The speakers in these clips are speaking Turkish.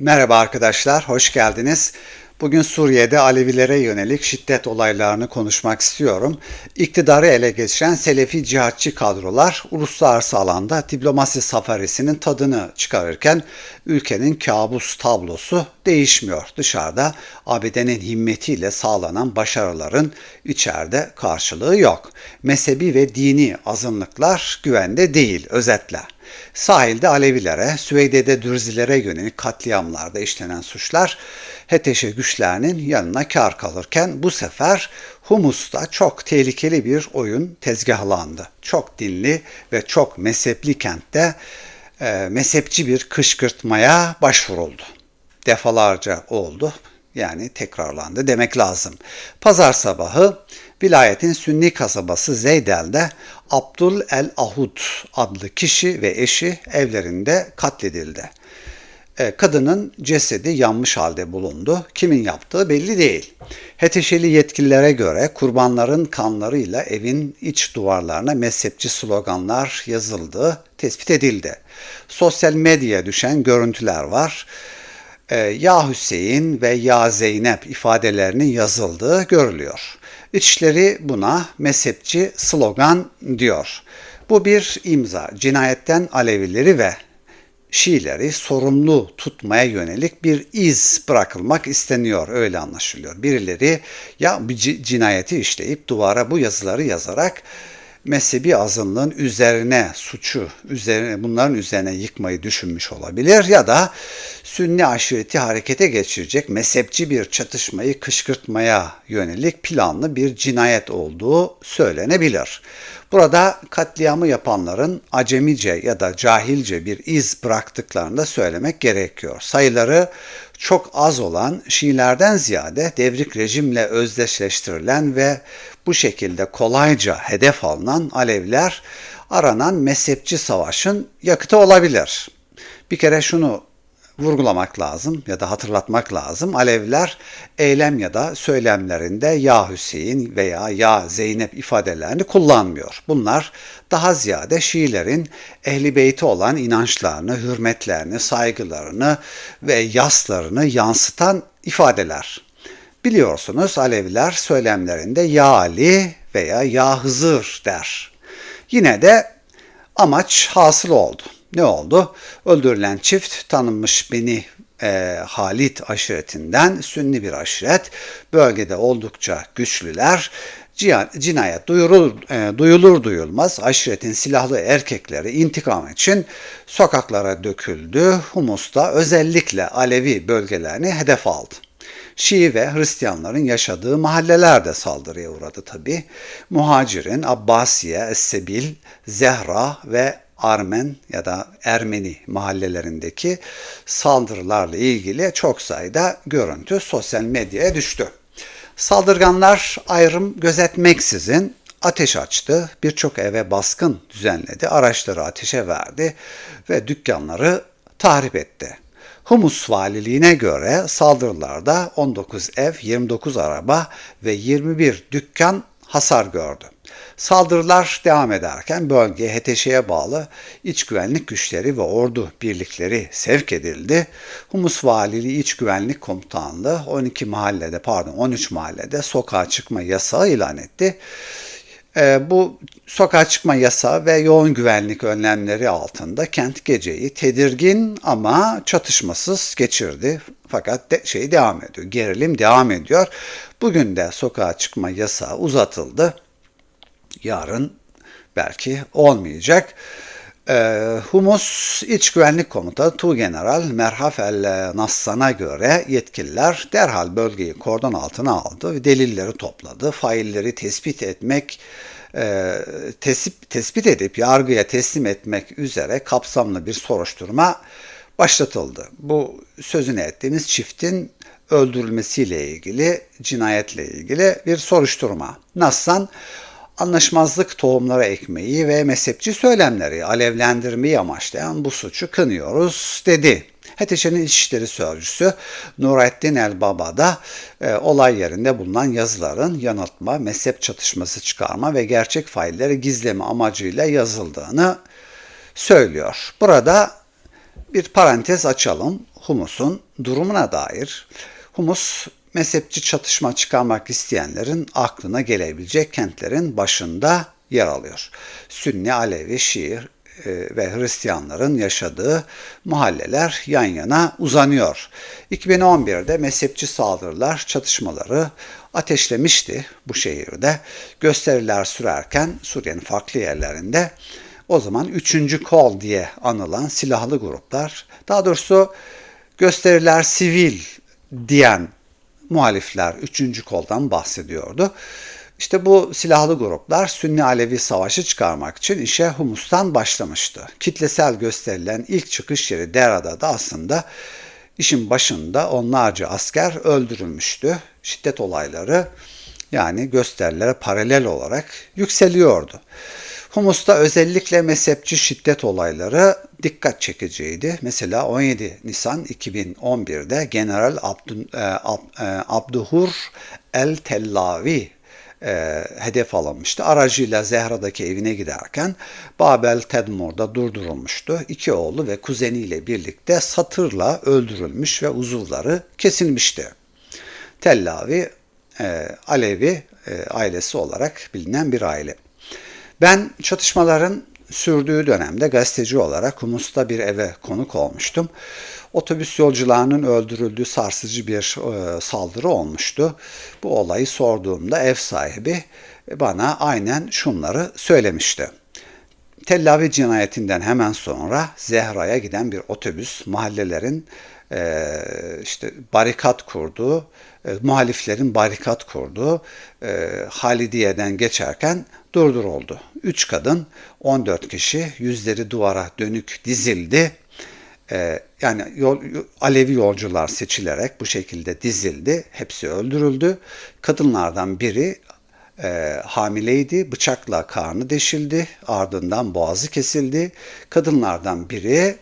Merhaba arkadaşlar, hoş geldiniz. Bugün Suriye'de Alevilere yönelik şiddet olaylarını konuşmak istiyorum. İktidarı ele geçiren Selefi cihatçı kadrolar uluslararası alanda diplomasi safarisinin tadını çıkarırken ülkenin kabus tablosu değişmiyor. Dışarıda ABD'nin himmetiyle sağlanan başarıların içeride karşılığı yok. Mezhebi ve dini azınlıklar güvende değil özetle. Sahilde Alevilere, Süveyde'de Dürzilere yönelik katliamlarda işlenen suçlar HTŞ güçlerinin yanına kar kalırken bu sefer Humus'ta çok tehlikeli bir oyun tezgahlandı. Çok dinli ve çok mezhepli kentte e, mezhepçi bir kışkırtmaya başvuruldu. Defalarca oldu yani tekrarlandı demek lazım. Pazar sabahı vilayetin Sünni kasabası Zeydel'de Abdul el Ahud adlı kişi ve eşi evlerinde katledildi. E, kadının cesedi yanmış halde bulundu. Kimin yaptığı belli değil. HTŞ'li yetkililere göre kurbanların kanlarıyla evin iç duvarlarına mezhepçi sloganlar yazıldığı tespit edildi. Sosyal medyaya düşen görüntüler var. E, ya Hüseyin ve Ya Zeynep ifadelerinin yazıldığı görülüyor. İçleri buna mezhepçi slogan diyor. Bu bir imza. Cinayetten Alevileri ve Şiileri sorumlu tutmaya yönelik bir iz bırakılmak isteniyor öyle anlaşılıyor. Birileri ya bir cinayeti işleyip duvara bu yazıları yazarak mezhebi azınlığın üzerine suçu, üzerine bunların üzerine yıkmayı düşünmüş olabilir ya da Sünni aşireti harekete geçirecek mezhepçi bir çatışmayı kışkırtmaya yönelik planlı bir cinayet olduğu söylenebilir. Burada katliamı yapanların acemice ya da cahilce bir iz bıraktıklarını da söylemek gerekiyor. Sayıları çok az olan Şiilerden ziyade devrik rejimle özdeşleştirilen ve bu şekilde kolayca hedef alınan Aleviler aranan mezhepçi savaşın yakıtı olabilir. Bir kere şunu vurgulamak lazım ya da hatırlatmak lazım. Aleviler eylem ya da söylemlerinde ya Hüseyin veya ya Zeynep ifadelerini kullanmıyor. Bunlar daha ziyade Şiilerin ehli beyti olan inançlarını, hürmetlerini, saygılarını ve yaslarını yansıtan ifadeler. Biliyorsunuz Aleviler söylemlerinde ya Ali veya ya Hızır der. Yine de amaç hasıl oldu. Ne oldu? Öldürülen çift tanınmış beni e, Halit aşiretinden Sünni bir aşiret. Bölgede oldukça güçlüler. Cinayet duyurur, e, duyulur duyulmaz aşiretin silahlı erkekleri intikam için sokaklara döküldü. Humus'ta özellikle Alevi bölgelerini hedef aldı. Şii ve Hristiyanların yaşadığı mahalleler de saldırıya uğradı tabi. Muhacirin, Abbasiye, Essebil, Zehra ve Armen ya da Ermeni mahallelerindeki saldırılarla ilgili çok sayıda görüntü sosyal medyaya düştü. Saldırganlar ayrım gözetmeksizin ateş açtı, birçok eve baskın düzenledi, araçları ateşe verdi ve dükkanları tahrip etti. Humus valiliğine göre saldırılarda 19 ev, 29 araba ve 21 dükkan hasar gördü. Saldırılar devam ederken bölgeye HTŞ'ye bağlı iç güvenlik güçleri ve ordu birlikleri sevk edildi. Humus Valiliği İç Güvenlik Komutanlığı 12 mahallede pardon 13 mahallede sokağa çıkma yasağı ilan etti. E, bu sokağa çıkma yasağı ve yoğun güvenlik önlemleri altında kent geceyi tedirgin ama çatışmasız geçirdi. Fakat de, şey devam ediyor, gerilim devam ediyor. Bugün de sokağa çıkma yasağı uzatıldı. Yarın belki olmayacak. E, Humus İç Güvenlik Komutanı Tuğgeneral Merhaf El Nassan'a göre yetkililer derhal bölgeyi kordon altına aldı ve delilleri topladı. Failleri tespit etmek e, tespit, tespit edip yargıya teslim etmek üzere kapsamlı bir soruşturma başlatıldı. Bu sözünü ettiğimiz çiftin öldürülmesiyle ilgili, cinayetle ilgili bir soruşturma. Nassan anlaşmazlık tohumları ekmeği ve mezhepçi söylemleri alevlendirmeyi amaçlayan bu suçu kınıyoruz dedi. HTŞ'nin İçişleri Sözcüsü Nurettin Elbaba da e, olay yerinde bulunan yazıların yanıltma, mezhep çatışması çıkarma ve gerçek failleri gizleme amacıyla yazıldığını söylüyor. Burada bir parantez açalım. Humus'un durumuna dair. Humus mezhepçi çatışma çıkarmak isteyenlerin aklına gelebilecek kentlerin başında yer alıyor. Sünni, Alevi, Şii e, ve Hristiyanların yaşadığı mahalleler yan yana uzanıyor. 2011'de mezhepçi saldırılar çatışmaları ateşlemişti bu şehirde. Gösteriler sürerken Suriye'nin farklı yerlerinde o zaman 3. kol diye anılan silahlı gruplar, daha doğrusu gösteriler sivil diyen muhalifler 3. koldan bahsediyordu. İşte bu silahlı gruplar Sünni Alevi savaşı çıkarmak için işe Humus'tan başlamıştı. Kitlesel gösterilen ilk çıkış yeri Dera'da da aslında işin başında onlarca asker öldürülmüştü. Şiddet olayları yani gösterilere paralel olarak yükseliyordu. Humus'ta özellikle mezhepçi şiddet olayları dikkat çekiciydi. Mesela 17 Nisan 2011'de General Abdun, e, Ab, e, Abduhur el-Tellavi e, hedef alınmıştı. Aracıyla Zehra'daki evine giderken Babel Tedmur'da durdurulmuştu. İki oğlu ve kuzeniyle birlikte satırla öldürülmüş ve uzuvları kesilmişti. Tellavi e, Alevi e, ailesi olarak bilinen bir aile. Ben çatışmaların sürdüğü dönemde gazeteci olarak Humus'ta bir eve konuk olmuştum. Otobüs yolcularının öldürüldüğü sarsıcı bir e, saldırı olmuştu. Bu olayı sorduğumda ev sahibi bana aynen şunları söylemişti. Tellavi cinayetinden hemen sonra Zehra'ya giden bir otobüs mahallelerin e, işte barikat kurduğu, e, muhaliflerin barikat kurduğu e, Halidiye'den geçerken durduruldu. Üç kadın, 14 kişi yüzleri duvara dönük dizildi. E, yani yol, Alevi yolcular seçilerek bu şekilde dizildi. Hepsi öldürüldü. Kadınlardan biri e, hamileydi, bıçakla karnı deşildi, ardından boğazı kesildi. Kadınlardan biri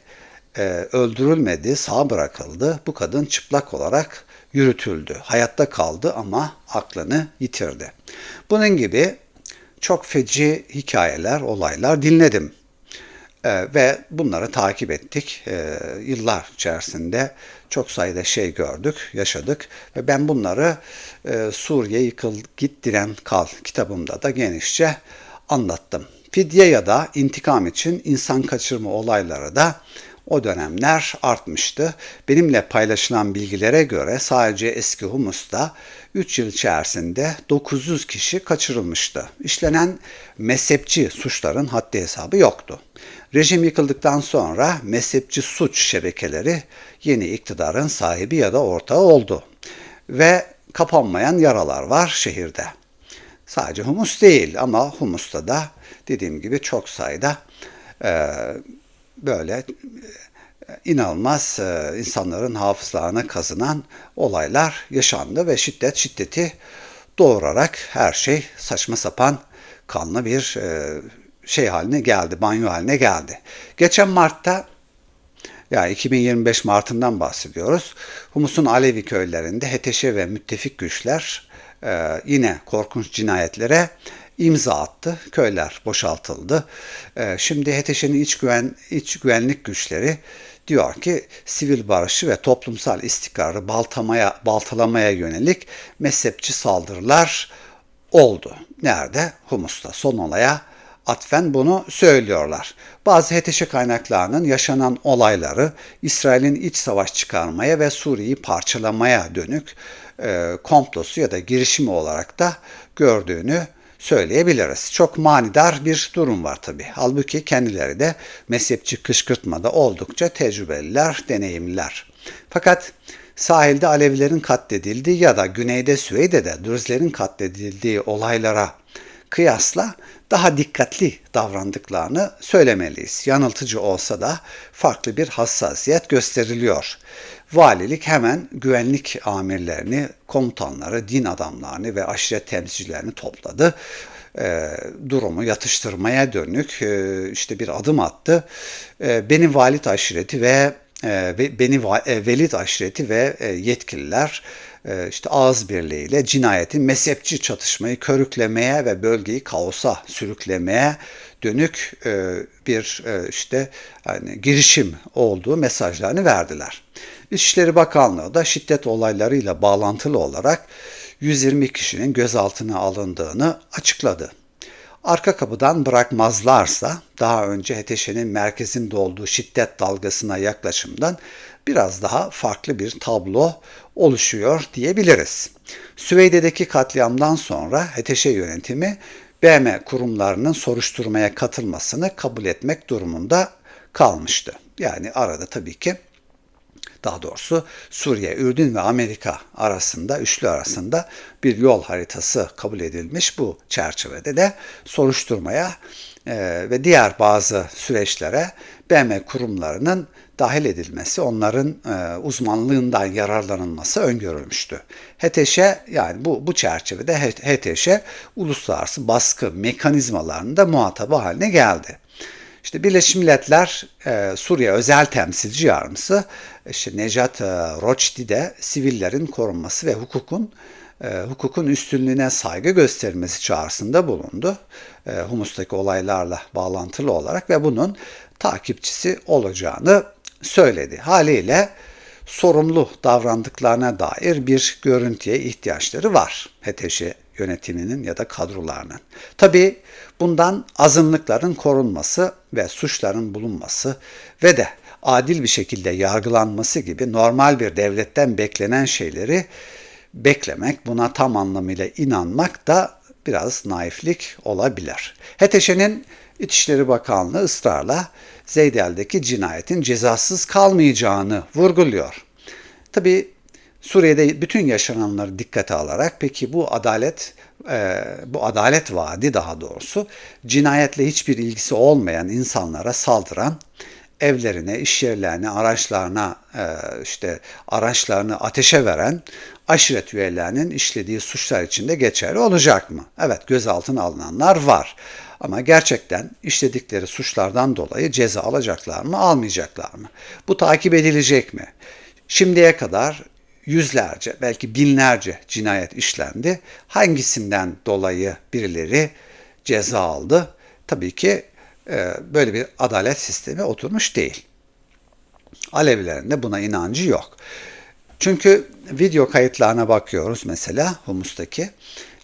e, öldürülmedi, sağ bırakıldı. Bu kadın çıplak olarak yürütüldü. Hayatta kaldı ama aklını yitirdi. Bunun gibi çok feci hikayeler, olaylar dinledim. Ee, ve bunları takip ettik. Ee, yıllar içerisinde çok sayıda şey gördük, yaşadık ve ben bunları e, Suriye Yıkıl Git Diren Kal kitabımda da genişçe anlattım. Fidye ya da intikam için insan kaçırma olayları da o dönemler artmıştı. Benimle paylaşılan bilgilere göre sadece eski Humus'ta 3 yıl içerisinde 900 kişi kaçırılmıştı. İşlenen mezhepçi suçların haddi hesabı yoktu. Rejim yıkıldıktan sonra mezhepçi suç şebekeleri yeni iktidarın sahibi ya da ortağı oldu. Ve kapanmayan yaralar var şehirde. Sadece Humus değil ama Humus'ta da dediğim gibi çok sayıda e, böyle e, inanılmaz e, insanların hafızlarına kazınan olaylar yaşandı ve şiddet şiddeti doğurarak her şey saçma sapan kanlı bir e, şey haline geldi, banyo haline geldi. Geçen Mart'ta yani 2025 Mart'ından bahsediyoruz. Humus'un Alevi köylerinde HTŞ ve müttefik güçler e, yine korkunç cinayetlere imza attı. Köyler boşaltıldı. Ee, şimdi HTŞ'nin iç, güven, iç güvenlik güçleri diyor ki sivil barışı ve toplumsal istikrarı baltamaya, baltalamaya yönelik mezhepçi saldırılar oldu. Nerede? Humus'ta. Son olaya atfen bunu söylüyorlar. Bazı HTŞ kaynaklarının yaşanan olayları İsrail'in iç savaş çıkarmaya ve Suriye'yi parçalamaya dönük e, komplosu ya da girişimi olarak da gördüğünü söyleyebiliriz. Çok manidar bir durum var tabi. Halbuki kendileri de mezhepçi kışkırtmada oldukça tecrübeliler, deneyimliler. Fakat sahilde Alevilerin katledildiği ya da güneyde Süveyde'de Dürüzlerin katledildiği olaylara kıyasla daha dikkatli davrandıklarını söylemeliyiz. Yanıltıcı olsa da farklı bir hassasiyet gösteriliyor. Valilik hemen güvenlik amirlerini, komutanları, din adamlarını ve aşiret temsilcilerini topladı. E, durumu yatıştırmaya dönük e, işte bir adım attı. E, benim valid aşireti ve e, Beni e, Velid aşireti ve e, yetkililer işte ağız birliğiyle cinayetin mezhepçi çatışmayı körüklemeye ve bölgeyi kaosa sürüklemeye dönük bir işte yani girişim olduğu mesajlarını verdiler. İçişleri Bakanlığı da şiddet olaylarıyla bağlantılı olarak 120 kişinin gözaltına alındığını açıkladı. Arka kapıdan bırakmazlarsa daha önce HTŞ'nin merkezinde olduğu şiddet dalgasına yaklaşımdan biraz daha farklı bir tablo oluşuyor diyebiliriz. Süveyde'deki katliamdan sonra HTŞ yönetimi BM kurumlarının soruşturmaya katılmasını kabul etmek durumunda kalmıştı. Yani arada tabii ki daha doğrusu Suriye, Ürdün ve Amerika arasında, üçlü arasında bir yol haritası kabul edilmiş. Bu çerçevede de soruşturmaya ve diğer bazı süreçlere BM kurumlarının dahil edilmesi, onların e, uzmanlığından yararlanılması öngörülmüştü. HTŞ yani bu, bu çerçevede HTŞ uluslararası baskı mekanizmalarında muhatabı haline geldi. İşte Birleşmiş Milletler e, Suriye özel temsilci yardımcısı işte Nejat e, de sivillerin korunması ve hukukun e, hukukun üstünlüğüne saygı gösterilmesi çağrısında bulundu. E, Humus'taki olaylarla bağlantılı olarak ve bunun takipçisi olacağını söyledi. Haliyle sorumlu davrandıklarına dair bir görüntüye ihtiyaçları var. HTŞ yönetiminin ya da kadrolarının. Tabi bundan azınlıkların korunması ve suçların bulunması ve de adil bir şekilde yargılanması gibi normal bir devletten beklenen şeyleri beklemek, buna tam anlamıyla inanmak da biraz naiflik olabilir. HTŞ'nin İçişleri Bakanlığı ısrarla Zeydel'deki cinayetin cezasız kalmayacağını vurguluyor. Tabi Suriye'de bütün yaşananları dikkate alarak peki bu adalet e, bu adalet vaadi daha doğrusu cinayetle hiçbir ilgisi olmayan insanlara saldıran evlerine, iş yerlerine, araçlarına e, işte araçlarını ateşe veren aşiret üyelerinin işlediği suçlar içinde geçerli olacak mı? Evet gözaltına alınanlar var. Ama gerçekten işledikleri suçlardan dolayı ceza alacaklar mı, almayacaklar mı? Bu takip edilecek mi? Şimdiye kadar yüzlerce, belki binlerce cinayet işlendi. Hangisinden dolayı birileri ceza aldı? Tabii ki böyle bir adalet sistemi oturmuş değil. Alevilerin de buna inancı yok. Çünkü video kayıtlarına bakıyoruz mesela Humus'taki.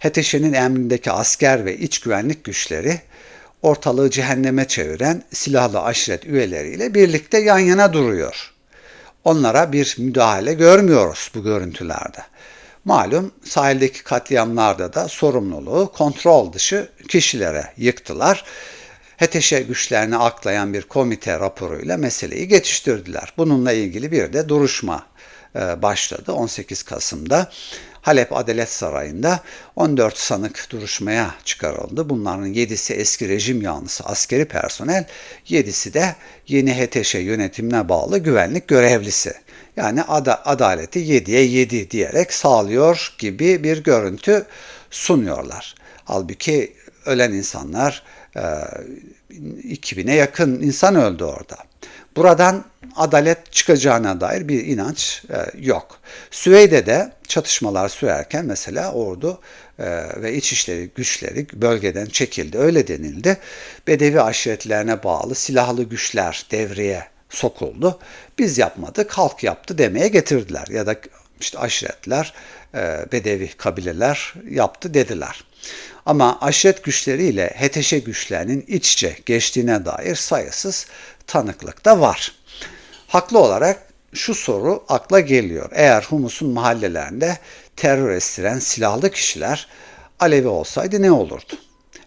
HTŞ'nin emrindeki asker ve iç güvenlik güçleri ortalığı cehenneme çeviren silahlı aşiret üyeleriyle birlikte yan yana duruyor. Onlara bir müdahale görmüyoruz bu görüntülerde. Malum sahildeki katliamlarda da sorumluluğu kontrol dışı kişilere yıktılar. HTŞ güçlerini aklayan bir komite raporuyla meseleyi geçiştirdiler. Bununla ilgili bir de duruşma e, başladı 18 Kasım'da. Halep Adalet Sarayı'nda 14 sanık duruşmaya çıkarıldı. Bunların 7'si eski rejim yanlısı askeri personel, 7'si de yeni HTŞ yönetimine bağlı güvenlik görevlisi. Yani ada, adaleti 7'ye 7 diyerek sağlıyor gibi bir görüntü sunuyorlar. Halbuki ölen insanlar 2000'e yakın insan öldü orada. Buradan adalet çıkacağına dair bir inanç e, yok. Süveyde'de çatışmalar sürerken mesela ordu e, ve içişleri güçleri bölgeden çekildi. Öyle denildi. Bedevi aşiretlerine bağlı silahlı güçler devreye sokuldu. Biz yapmadık, halk yaptı demeye getirdiler. Ya da işte aşiretler, e, bedevi kabileler yaptı dediler. Ama aşiret güçleriyle heteşe güçlerinin iç içe geçtiğine dair sayısız tanıklık da var. Haklı olarak şu soru akla geliyor. Eğer Humus'un mahallelerinde terör estiren silahlı kişiler Alevi olsaydı ne olurdu?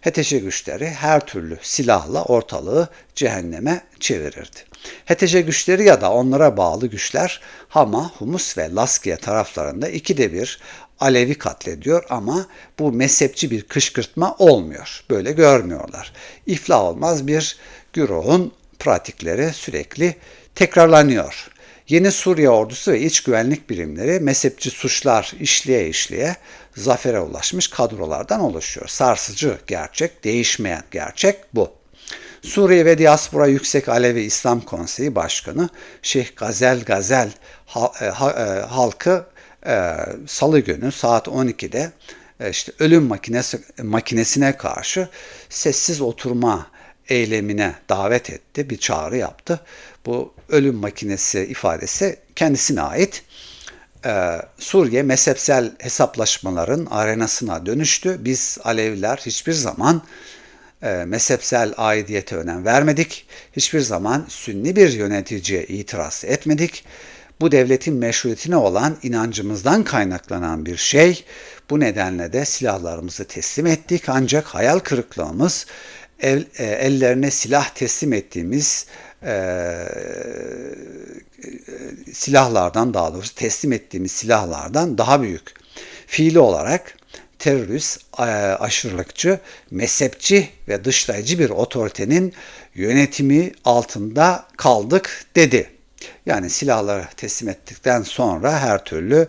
HTŞ güçleri her türlü silahla ortalığı cehenneme çevirirdi. HTŞ güçleri ya da onlara bağlı güçler Hama, Humus ve Laskiye taraflarında ikide bir Alevi katlediyor ama bu mezhepçi bir kışkırtma olmuyor. Böyle görmüyorlar. İflah olmaz bir güruhun pratikleri sürekli tekrarlanıyor. Yeni Suriye ordusu ve iç güvenlik birimleri mezhepçi suçlar işleye işleye zafere ulaşmış kadrolardan oluşuyor. Sarsıcı gerçek, değişmeyen gerçek bu. Suriye ve Diaspora Yüksek Alevi İslam Konseyi Başkanı Şeyh Gazel Gazel e, halkı e, salı günü saat 12'de e, işte ölüm makinesi makinesine karşı sessiz oturma eylemine davet etti, bir çağrı yaptı. Bu ölüm makinesi ifadesi kendisine ait. Ee, Suriye mezhepsel hesaplaşmaların arenasına dönüştü. Biz Aleviler hiçbir zaman e, mezhepsel aidiyete önem vermedik. Hiçbir zaman sünni bir yöneticiye itiraz etmedik. Bu devletin meşruiyetine olan inancımızdan kaynaklanan bir şey. Bu nedenle de silahlarımızı teslim ettik ancak hayal kırıklığımız el, e, ellerine silah teslim ettiğimiz e, silahlardan daha doğrusu teslim ettiğimiz silahlardan daha büyük. Fiili olarak terörist, e, aşırılıkçı, mezhepçi ve dışlayıcı bir otoritenin yönetimi altında kaldık dedi. Yani silahları teslim ettikten sonra her türlü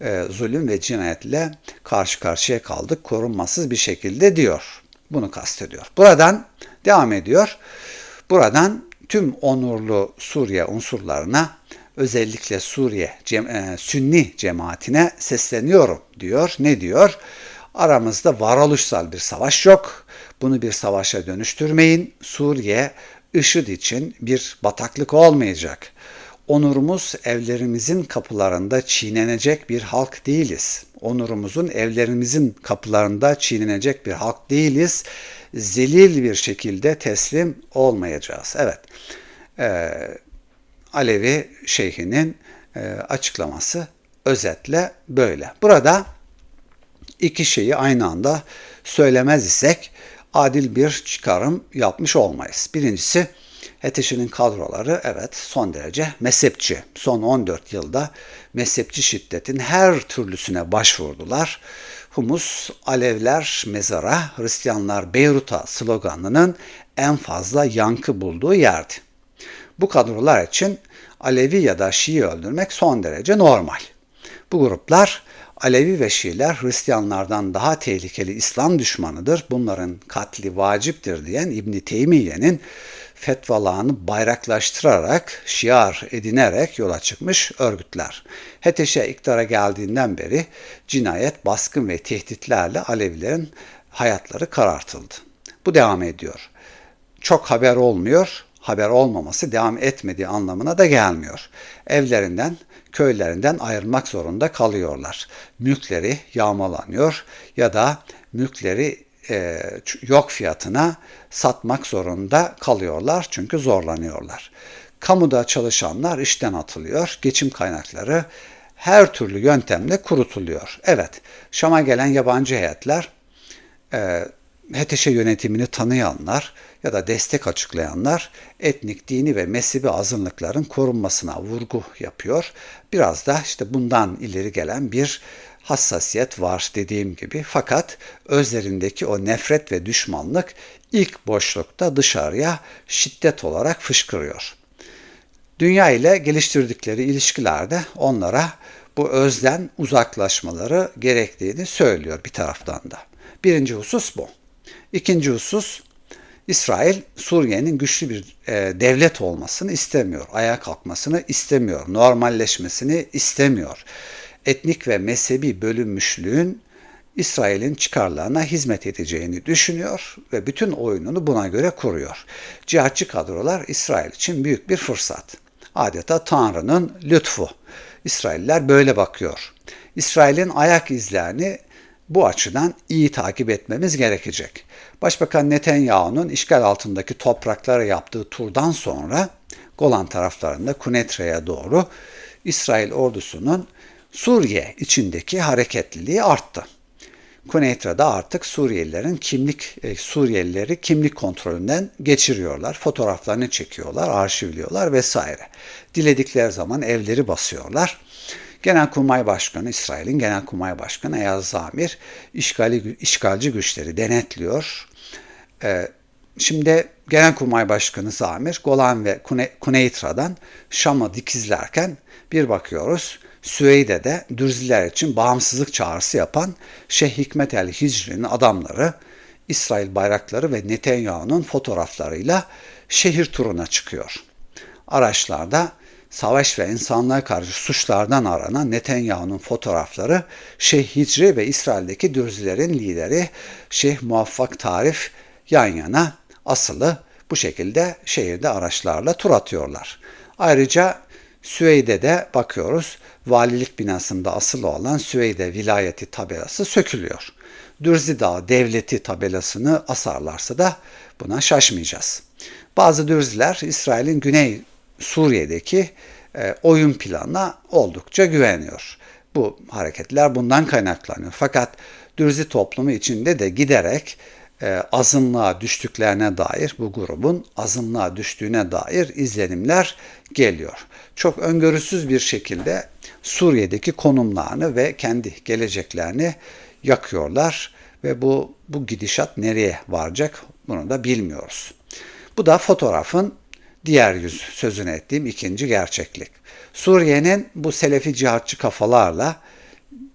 e, zulüm ve cinayetle karşı karşıya kaldık korunmasız bir şekilde diyor. Bunu kastediyor. Buradan devam ediyor. Buradan tüm onurlu Suriye unsurlarına özellikle Suriye cem, e, Sünni cemaatine sesleniyorum diyor. Ne diyor? Aramızda varoluşsal bir savaş yok. Bunu bir savaşa dönüştürmeyin. Suriye IŞİD için bir bataklık olmayacak. Onurumuz evlerimizin kapılarında çiğnenecek bir halk değiliz. Onurumuzun evlerimizin kapılarında çiğnenecek bir halk değiliz. Zelil bir şekilde teslim olmayacağız. Evet, ee, Alevi şeyhinin e, açıklaması özetle böyle. Burada iki şeyi aynı anda söylemez isek adil bir çıkarım yapmış olmayız. Birincisi HTŞ'nin kadroları evet son derece mezhepçi. Son 14 yılda mezhepçi şiddetin her türlüsüne başvurdular. Humus, Alevler mezara, Hristiyanlar Beyrut'a sloganının en fazla yankı bulduğu yerdi. Bu kadrolar için Alevi ya da Şii öldürmek son derece normal. Bu gruplar Alevi ve Şiiler Hristiyanlardan daha tehlikeli İslam düşmanıdır. Bunların katli vaciptir diyen İbn Teymiye'nin fetvalarını bayraklaştırarak, şiar edinerek yola çıkmış örgütler. HTŞ iktidara geldiğinden beri cinayet, baskın ve tehditlerle Alevilerin hayatları karartıldı. Bu devam ediyor. Çok haber olmuyor, haber olmaması devam etmediği anlamına da gelmiyor. Evlerinden, köylerinden ayrılmak zorunda kalıyorlar. Mülkleri yağmalanıyor ya da mülkleri e, yok fiyatına satmak zorunda kalıyorlar çünkü zorlanıyorlar. Kamuda çalışanlar işten atılıyor, geçim kaynakları her türlü yöntemle kurutuluyor. Evet, Şam'a gelen yabancı heyetler, e, HTŞ yönetimini tanıyanlar ya da destek açıklayanlar etnik, dini ve mezhebi azınlıkların korunmasına vurgu yapıyor. Biraz da işte bundan ileri gelen bir hassasiyet var dediğim gibi. Fakat özlerindeki o nefret ve düşmanlık ilk boşlukta dışarıya şiddet olarak fışkırıyor. Dünya ile geliştirdikleri ilişkilerde onlara bu özden uzaklaşmaları gerektiğini söylüyor bir taraftan da. Birinci husus bu. İkinci husus İsrail Suriye'nin güçlü bir e, devlet olmasını istemiyor. Ayağa kalkmasını istemiyor. Normalleşmesini istemiyor etnik ve mezhebi bölünmüşlüğün İsrail'in çıkarlarına hizmet edeceğini düşünüyor ve bütün oyununu buna göre kuruyor. Cihatçı kadrolar İsrail için büyük bir fırsat. Adeta Tanrı'nın lütfu. İsrailler böyle bakıyor. İsrail'in ayak izlerini bu açıdan iyi takip etmemiz gerekecek. Başbakan Netanyahu'nun işgal altındaki topraklara yaptığı turdan sonra Golan taraflarında Kunetre'ye doğru İsrail ordusunun Suriye içindeki hareketliliği arttı. Kuneytra'da artık Suriyelilerin kimlik e, Suriyelileri kimlik kontrolünden geçiriyorlar. Fotoğraflarını çekiyorlar, arşivliyorlar vesaire. Diledikleri zaman evleri basıyorlar. Genelkurmay Başkanı, İsrail'in Genelkurmay Başkanı Eyaz Zamir işgali, işgalci güçleri denetliyor. Ee, şimdi Genelkurmay Başkanı Zamir Golan ve Kuneytra'dan Şam'a dikizlerken bir bakıyoruz Süveyde'de Dürziler için bağımsızlık çağrısı yapan Şeyh Hikmet el Hicri'nin adamları İsrail bayrakları ve Netanyahu'nun fotoğraflarıyla şehir turuna çıkıyor. Araçlarda savaş ve insanlığa karşı suçlardan aranan Netanyahu'nun fotoğrafları Şeyh Hicri ve İsrail'deki Dürzilerin lideri Şeyh Muvaffak Tarif yan yana asılı bu şekilde şehirde araçlarla tur atıyorlar. Ayrıca Süveyde'de bakıyoruz valilik binasında asılı olan Süveyde vilayeti tabelası sökülüyor. Dürzi Dağı devleti tabelasını asarlarsa da buna şaşmayacağız. Bazı Dürziler İsrail'in Güney Suriye'deki e, oyun planına oldukça güveniyor. Bu hareketler bundan kaynaklanıyor. Fakat Dürzi toplumu içinde de giderek e, azınlığa düştüklerine dair bu grubun azınlığa düştüğüne dair izlenimler geliyor. Çok öngörüsüz bir şekilde Suriye'deki konumlarını ve kendi geleceklerini yakıyorlar ve bu bu gidişat nereye varacak bunu da bilmiyoruz. Bu da fotoğrafın diğer yüz sözünü ettiğim ikinci gerçeklik. Suriye'nin bu Selefi cihatçı kafalarla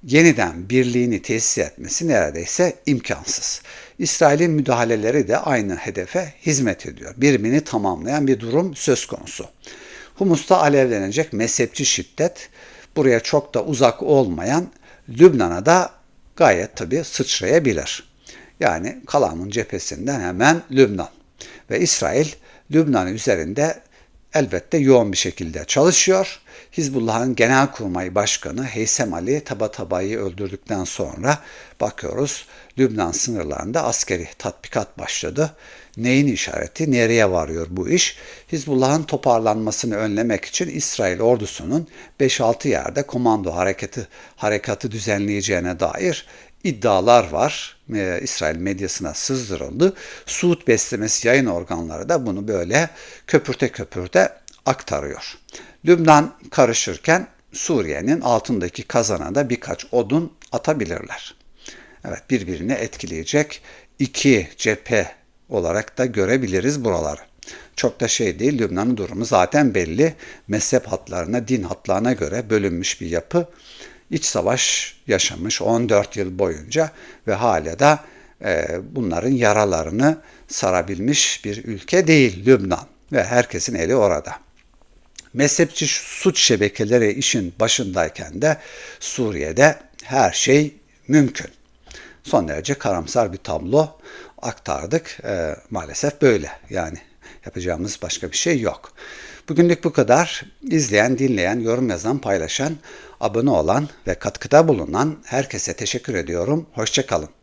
yeniden birliğini tesis etmesi neredeyse imkansız. İsrail'in müdahaleleri de aynı hedefe hizmet ediyor. Birbirini tamamlayan bir durum söz konusu. Humus'ta alevlenecek mezhepçi şiddet buraya çok da uzak olmayan Lübnan'a da gayet tabi sıçrayabilir. Yani Kalam'ın cephesinden hemen Lübnan ve İsrail Lübnan üzerinde elbette yoğun bir şekilde çalışıyor. Hizbullah'ın Genelkurmay Başkanı Heysem Ali Tabatabay'ı öldürdükten sonra bakıyoruz Lübnan sınırlarında askeri tatbikat başladı. Neyin işareti? Nereye varıyor bu iş? Hizbullah'ın toparlanmasını önlemek için İsrail ordusunun 5-6 yerde komando hareketi harekatı düzenleyeceğine dair iddialar var. Ee, İsrail medyasına sızdırıldı. Suud beslemesi yayın organları da bunu böyle köpürte köpürte aktarıyor. Lübnan karışırken Suriye'nin altındaki kazana da birkaç odun atabilirler. Evet birbirini etkileyecek iki cephe olarak da görebiliriz buraları. Çok da şey değil Lübnan'ın durumu zaten belli. Mezhep hatlarına, din hatlarına göre bölünmüş bir yapı. İç savaş yaşamış 14 yıl boyunca ve hala da e, bunların yaralarını sarabilmiş bir ülke değil Lübnan ve herkesin eli orada. Mezhepçi suç şebekeleri işin başındayken de Suriye'de her şey mümkün. Son derece karamsar bir tablo aktardık. E, maalesef böyle yani yapacağımız başka bir şey yok. Bugünlük bu kadar. İzleyen, dinleyen, yorum yazan, paylaşan, abone olan ve katkıda bulunan herkese teşekkür ediyorum. Hoşçakalın.